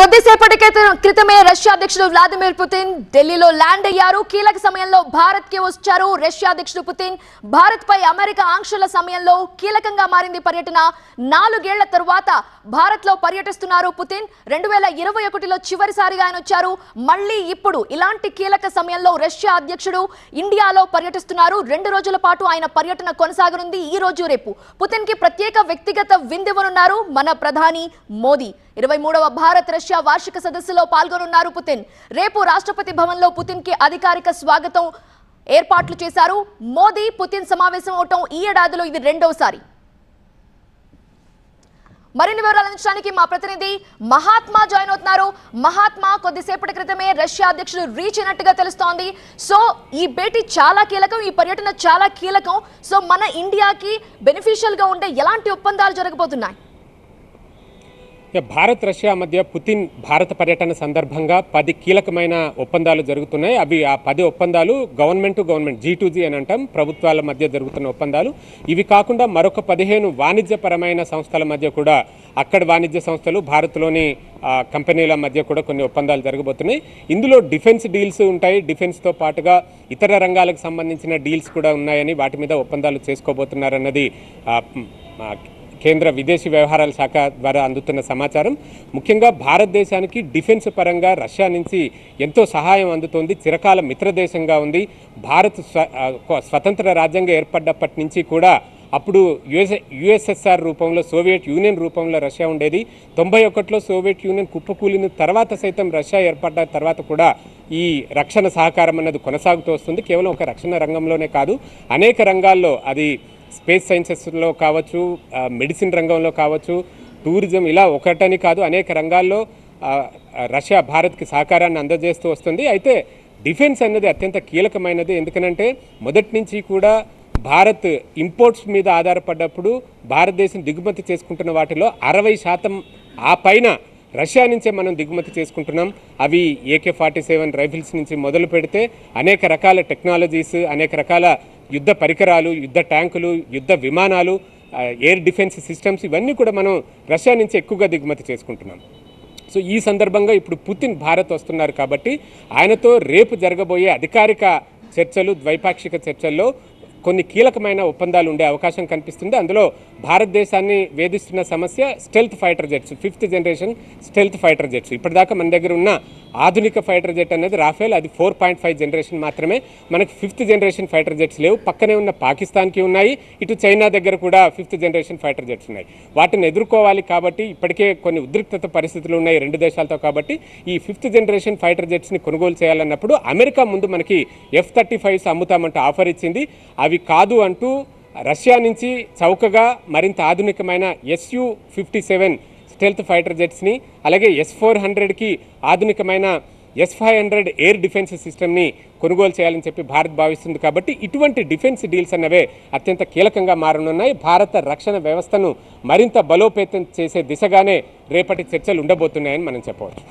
కొద్దిసేపటి క్రితం- క్రితమే రష్యా అధ్యక్షుడు వ్లాదిమిర్ పుతిన్ ఢిల్లీలో ల్యాండ్ అయ్యారు. కీలక సమయంలో భారత్కి వచ్చారు రష్యా అధ్యక్షుడు పుతిన్. భారత్ పై అమెరికా ఆంక్షల సమయంలో కీలకంగా మారింది పర్యటన. నాలుగేళ్ళ తరువాత భారత్లో పర్యటిస్తున్నారు పుతిన్. రెండు వేల ఇరవై ఒకటిలో చివరిసారిగా ఆయన వచ్చారు. మళ్ళీ ఇప్పుడు ఇలాంటి కీలక సమయంలో రష్యా అధ్యక్షుడు ఇండియాలో పర్యటిస్తున్నారు. రెండు రోజుల పాటు ఆయన పర్యటన కొనసాగనుంది. ఈ రోజు రేపు పుతిన్కి ప్రత్యేక వ్యక్తిగత విందివనున్నారు మన ప్రధాని మోదీ. ఇరవై మూడవ భారత్ రష్యా వార్షిక సదస్సులో పాల్గొనున్నారు పుతిన్. రేపు రాష్ట్రపతి భవన్లో పుతిన్కి అధికారిక స్వాగతం ఏర్పాట్లు చేశారు. మోదీ పుతిన్ సమావేశం అవటం ఈ ఏడాదిలో ఇది రెండవసారి. మరిన్ని వివరాలు అందించడానికి మా ప్రతినిధి మహాత్మా జాయిన్ అవుతున్నారు. మహాత్మా కొద్దిసేపటి క్రితమే రష్యా అధ్యక్షుడు రీచ్ అయినట్టుగా తెలుస్తోంది. సో ఈ భేటీ చాలా కీలకం ఈ పర్యటన చాలా కీలకం. సో మన ఇండియాకి బెనిఫిషియల్గా ఉండే ఎలాంటి ఒప్పందాలు జరగబోతున్నాయి? ఇక భారత్ రష్యా మధ్య పుతిన్ భారత పర్యటన సందర్భంగా పది కీలకమైన ఒప్పందాలు జరుగుతున్నాయి. అవి ఆ పది ఒప్పందాలు government to government G to G అని అంటాం. ప్రభుత్వాల మధ్య జరుగుతున్న ఒప్పందాలు. ఇవి కాకుండా మరొక పదిహేను వాణిజ్యపరమైన సంస్థల మధ్య కూడా అక్కడ వాణిజ్య సంస్థలు భారత్లోని కంపెనీల మధ్య కూడా కొన్ని ఒప్పందాలు జరగబోతున్నాయి. ఇందులో డిఫెన్స్ డీల్స్ ఉంటాయి. డిఫెన్స్తో పాటుగా ఇతర రంగాలకు సంబంధించిన డీల్స్ కూడా ఉన్నాయని వాటి మీద ఒప్పందాలు చేసుకోబోతున్నారన్నది కేంద్ర విదేశీ వ్యవహారాల శాఖ ద్వారా అందుతున్న సమాచారం ముఖ్యంగా భారతదేశానికి డిఫెన్స్ పరంగా రష్యా నుంచి ఎంతో సహాయం అందుతోంది. చిరకాల మిత్రదేశంగా ఉంది. భారత్ స్వ స్వతంత్ర రాజ్యంగా ఏర్పడ్డప్పటి నుంచి కూడా అప్పుడు యుఎస్ యుఎస్ఎస్ఆర్ రూపంలో సోవియట్ యూనియన్ రూపంలో రష్యా ఉండేది. తొంభై ఒకటిలో సోవియట్ యూనియన్ కుప్పకూలిన తర్వాత సైతం రష్యా ఏర్పడ్డ తర్వాత కూడా ఈ రక్షణ సహకారం అన్నది కొనసాగుతూ వస్తుంది. కేవలం ఒక రక్షణ రంగంలోనే కాదు అనేక రంగాల్లో అది స్పేస్ సైన్సెస్లో కావచ్చు మెడిసిన్ రంగంలో కావచ్చు టూరిజం ఇలా ఒకటని కాదు అనేక రంగాల్లో రష్యా భారత్కి సహకారాన్ని అందజేస్తూ వస్తుంది. అయితే డిఫెన్స్ అన్నది అత్యంత కీలకమైనది. ఎందుకనంటే మొదటి నుంచి కూడా భారత్ ఇంపోర్ట్స్ మీద ఆధారపడ్డప్పుడు భారతదేశం దిగుమతి చేసుకుంటున్న వాటిలో అరవై శాతం ఆ పైన రష్యా నుంచే మనం దిగుమతి చేసుకుంటున్నాం. అవి ఏకే ఫార్టీ సెవెన్ రైఫిల్స్ నుంచి మొదలు పెడితే అనేక రకాల టెక్నాలజీస్ అనేక రకాల యుద్ధ పరికరాలు యుద్ధ ట్యాంకులు యుద్ధ విమానాలు ఎయిర్ డిఫెన్స్ సిస్టమ్స్ ఇవన్నీ కూడా మనం రష్యా నుంచి ఎక్కువగా దిగుమతి చేసుకుంటున్నాం. సో ఈ సందర్భంగా ఇప్పుడు పుతిన్ భారత్ వస్తున్నారు కాబట్టి ఆయనతో రేపు జరగబోయే అధికారిక చర్చలు ద్వైపాక్షిక చర్చల్లో కొన్ని కీలకమైన ఒప్పందాలు ఉండే అవకాశం కనిపిస్తుంది. అందులో భారతదేశాన్ని వేధిస్తున్న సమస్య stealth fighter jets fifth generation stealth fighter jets. ఇప్పటిదాకా మన దగ్గర ఉన్న ఆధునిక ఫైటర్ జెట్ అనేది రాఫేల్ అది ఫోర్ పాయింట్ ఫైవ్ జనరేషన్ మాత్రమే. మనకు ఫిఫ్త్ జనరేషన్ ఫైటర్ జెట్స్ లేవు. పక్కనే ఉన్న పాకిస్తాన్కి ఉన్నాయి. ఇటు చైనా దగ్గర కూడా ఫిఫ్త్ జనరేషన్ ఫైటర్ జెట్స్ ఉన్నాయి. వాటిని ఎదుర్కోవాలి కాబట్టి ఇప్పటికే కొన్ని ఉద్రిక్తత పరిస్థితులు ఉన్నాయి రెండు దేశాలతో కాబట్టి. ఈ ఫిఫ్త్ జనరేషన్ ఫైటర్ జెట్స్ని కొనుగోలు చేయాలన్నప్పుడు అమెరికా ముందు మనకి ఎఫ్ థర్టీ ఫైవ్స్ అమ్ముతామంటూ ఆఫర్ ఇచ్చింది. అవి కాదు అంటూ రష్యా నుంచి చౌకగా మరింత ఆధునికమైన SU fifty seven stealth fighter జెట్స్ని అలాగే ఎస్ ఫోర్ హండ్రెడ్కి ఆధునికమైన S five hundred air defence సిస్టమ్ని కొనుగోలు చేయాలని చెప్పి భారత్ భావిస్తుంది కాబట్టి ఇటువంటి డిఫెన్స్ డీల్స్ అన్నవే అత్యంత కీలకంగా మారనున్నాయి. భారత రక్షణ వ్యవస్థను మరింత బలోపేతం చేసే దిశగానే రేపటి చర్చలు ఉండబోతున్నాయని మనం చెప్పవచ్చు.